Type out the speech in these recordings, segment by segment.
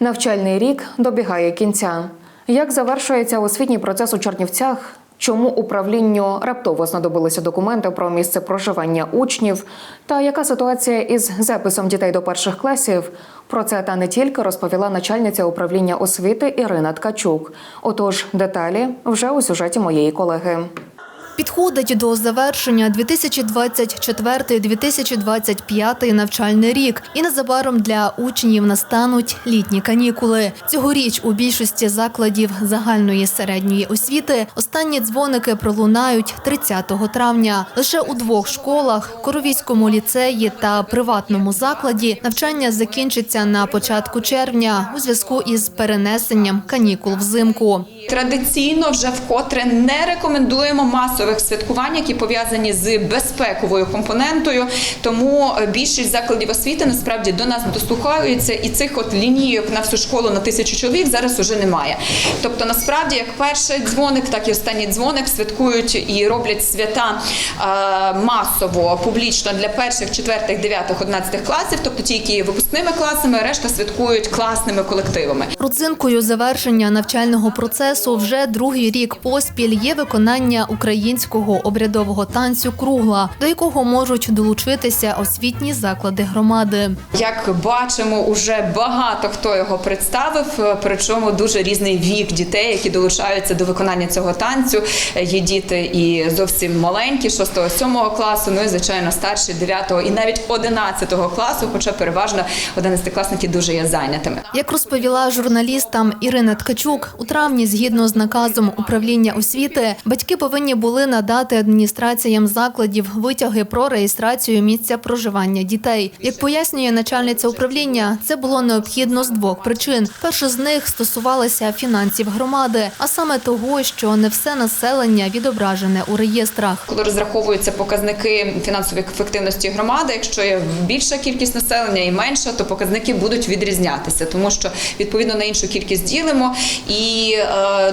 Навчальний рік добігає кінця. Як завершується освітній процес у Чернівцях? Чому управлінню раптово знадобилися документи про місце проживання учнів? Та яка ситуація із записом дітей до перших класів? Про це та не тільки розповіла начальниця управління освіти Ірина Ткачук. Отож, деталі вже у сюжеті моєї колеги. Підходить до завершення 2024-2025 навчальний рік, і незабаром для учнів настануть літні канікули. Цьогоріч у більшості закладів загальної середньої освіти останні дзвоники пролунають 30 травня. Лише у двох школах Коровійському ліцеї та приватному закладі навчання закінчиться на початку червня у зв'язку із перенесенням канікул взимку. Традиційно вже вкотре не рекомендуємо масових святкувань, які пов'язані з безпековою компонентою. Тому е, більшість закладів освіти насправді до нас дослухаються, і цих от лінійок на всю школу на тисячу чоловік зараз уже немає. Тобто, насправді, як перший дзвоник, так і останній дзвоник святкують і роблять свята е, масово, публічно для перших, четвертих, дев'ятих, одинадцятих класів, тобто ті, які є випускними класами, решта святкують класними колективами. Родзинкою завершення навчального процесу вже другий рік поспіль є виконання українського обрядового танцю кругла, до якого можуть долучитися освітні заклади громади. Як бачимо, уже багато хто його представив, причому дуже різний вік дітей, які долучаються до виконання цього танцю. Є діти і зовсім маленькі, 6-7 класу, ну і звичайно старші 9 і навіть 11 класу, хоча переважно 11-класники дуже є зайнятими. Як розповіла журналістам Ірина Ткачук, у травні, згідно з наказом управління освіти, батьки повинні були надати адміністраціям закладів витяги про реєстрацію місця проживання дітей. Як пояснює начальниця управління, це було необхідно з двох причин. Перша з них стосувалася фінансів громади, а саме того, що не все населення відображене у реєстрах. Коли розраховуються показники фінансової ефективності громади, якщо є більша кількість населення і менша, то показники будуть відрізнятися, тому що відповідно на іншу кількість ділимо. І, е,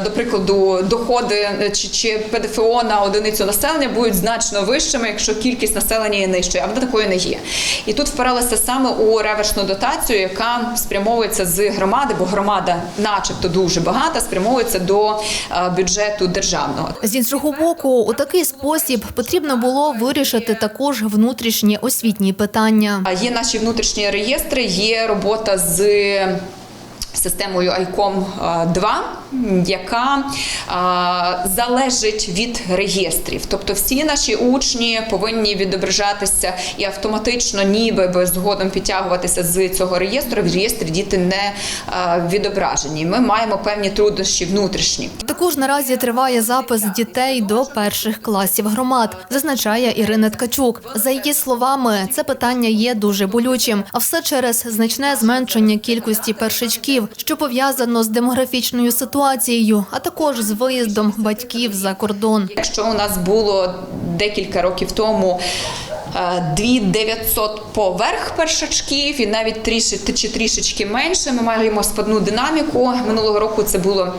до прикладу, доходи чи, чи ПДФО на одиницю населення будуть значно вищими, якщо кількість населення є нижчою, а вона такою не є. І тут впиралися саме у реверсну дотацію, яка спрямовується з громади, бо громада, начебто, дуже багата, спрямовується до е, бюджету державного. З іншого боку, у такий спосіб потрібно було вирішити також внутрішні освітні питання. Є наші внутрішні реєстри, є робота з. Системою ICOM 2, яка а, залежить від реєстрів. Тобто всі наші учні повинні відображатися і автоматично, ніби би згодом підтягуватися з цього реєстру. В реєстрі діти не а, відображені. Ми маємо певні труднощі внутрішні. Також наразі триває запис дітей до перших класів громад, зазначає Ірина Ткачук. За її словами, це питання є дуже болючим, а все через значне зменшення кількості першачків, що пов'язано з демографічною ситуацією, а також з виїздом батьків за кордон. Якщо у нас було декілька років тому. е, 2900 поверх першачків і навіть трішки чи трішечки менше. Ми маємо спадну динаміку. Минулого року це було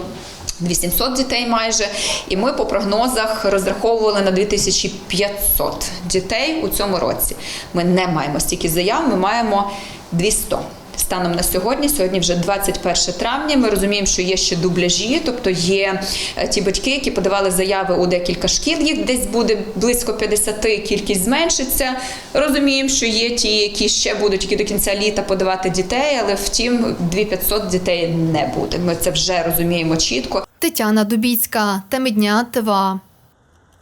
800 дітей майже, і ми по прогнозах розраховували на 2500 дітей у цьому році. Ми не маємо стільки заяв, ми маємо 200. Станом на сьогодні, сьогодні вже 21 травня. Ми розуміємо, що є ще дубляжі, тобто є е, ті батьки, які подавали заяви у декілька шкіл. Їх десь буде близько 50, кількість зменшиться. Розуміємо, що є ті, які ще будуть які до кінця літа подавати дітей, але втім 2500 дітей не буде. Ми це вже розуміємо чітко. Тетяна Дубіцька, теми дня ТВА.